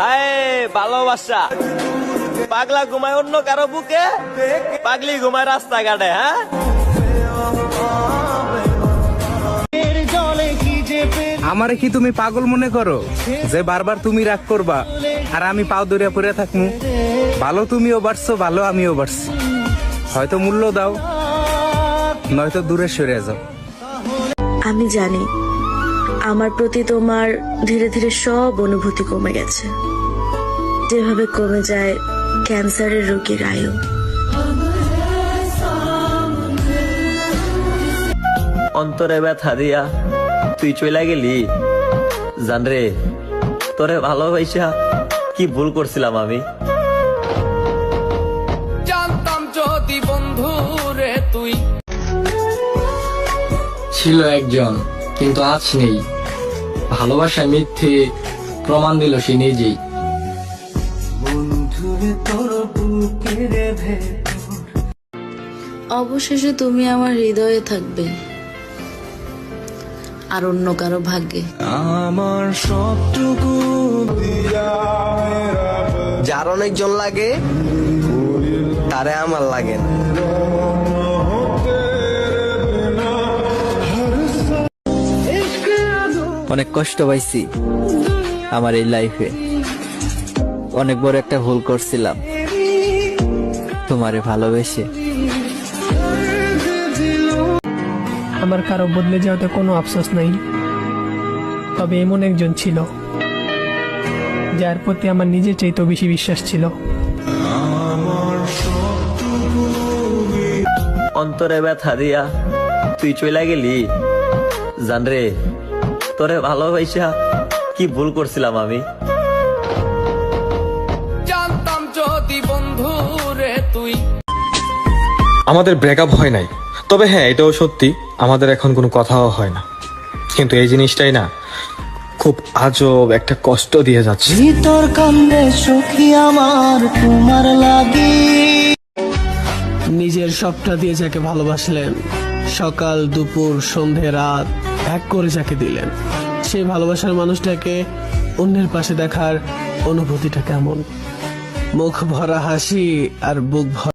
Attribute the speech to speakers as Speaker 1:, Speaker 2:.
Speaker 1: হায় ভালোবাসা। পাগলা ঘুমায় অন্য কারও বুকে? পাগলি ঘুমায় রাস্তাঘাটে হ্যাঁ?
Speaker 2: আমারে কি তুমি পাগল মনে করো? যে বারবার তুমি রাগ করবা আর আমি পাও দরিয়া পড়ে থাকমু। ভালো তুমিও বাড়ছো ভালো আমিও বাড়ছি। হয়তো মূল্য দাও নয়তো দূরে সরে যাও।
Speaker 3: আমি জানি আমার প্রতি তোমার ধীরে ধীরে সব অনুভূতি কমে গেছে। যেভাবে কমে যায় ক্যান্সারের রোগীর আয়ু।
Speaker 1: অন্তরে ব্যথা দিয়া তুই চলে গেলি? জানরে তোরে ভালোবাসা কি ভুল করছিলাম আমি?
Speaker 4: জানতাম যদি বন্ধু রে তুই।
Speaker 5: ছিল একজন কিন্তু আজ নেই। ভালোবাসায় মিথ্যে প্রমাণ দিল সে নিজেই।
Speaker 3: অবশেষে তুমি আমার হৃদয়ে থাকবে। আর অন্য কারও ভাগ্যে।
Speaker 6: আমার সবটুকু যার অনেকজন লাগে তারে আমার লাগে না।
Speaker 7: অনেক কষ্ট পাইছি আমার এই লাইফে অনেক বড় একটা ভুল করছিলাম। তোমারে ভালোবেসে।
Speaker 8: আমার কারও বদলে যাওয়াতে কোনো আফসোস নাই। তবে এমন একজন ছিল যার প্রতি আমার নিজের চাইতেও বেশি বিশ্বাস ছিল।
Speaker 1: অন্তরে ব্যথা দিয়া তুই চলে গেলি। জানরে তোরে ভালোবাসা কি ভুল করছিলাম আমি?
Speaker 4: জানতাম যদি বন্ধু রে তুই।
Speaker 9: আমাদের ব্রেকআপ হয় নাই। তবে হ্যাঁ এটাও সত্যি আমাদের এখন কোনো কথাও হয় না। কিন্তু এই জিনিসটাই না খুব আজব একটা কষ্ট দিয়ে যাচ্ছে।
Speaker 10: তোর কান্দে সুখী আমার তোমার লাগি।
Speaker 8: নিজের সবটা দিয়ে যাকে ভালোবাসলেন সকাল, দুপুর, সন্ধে, রাত এক করে যাকে দিলেন। সেই ভালোবাসার মানুষটাকে অন্যের পাশে দেখার অনুভূতিটা কেমন? মুখ ভরা হাসি আর বুক ভরা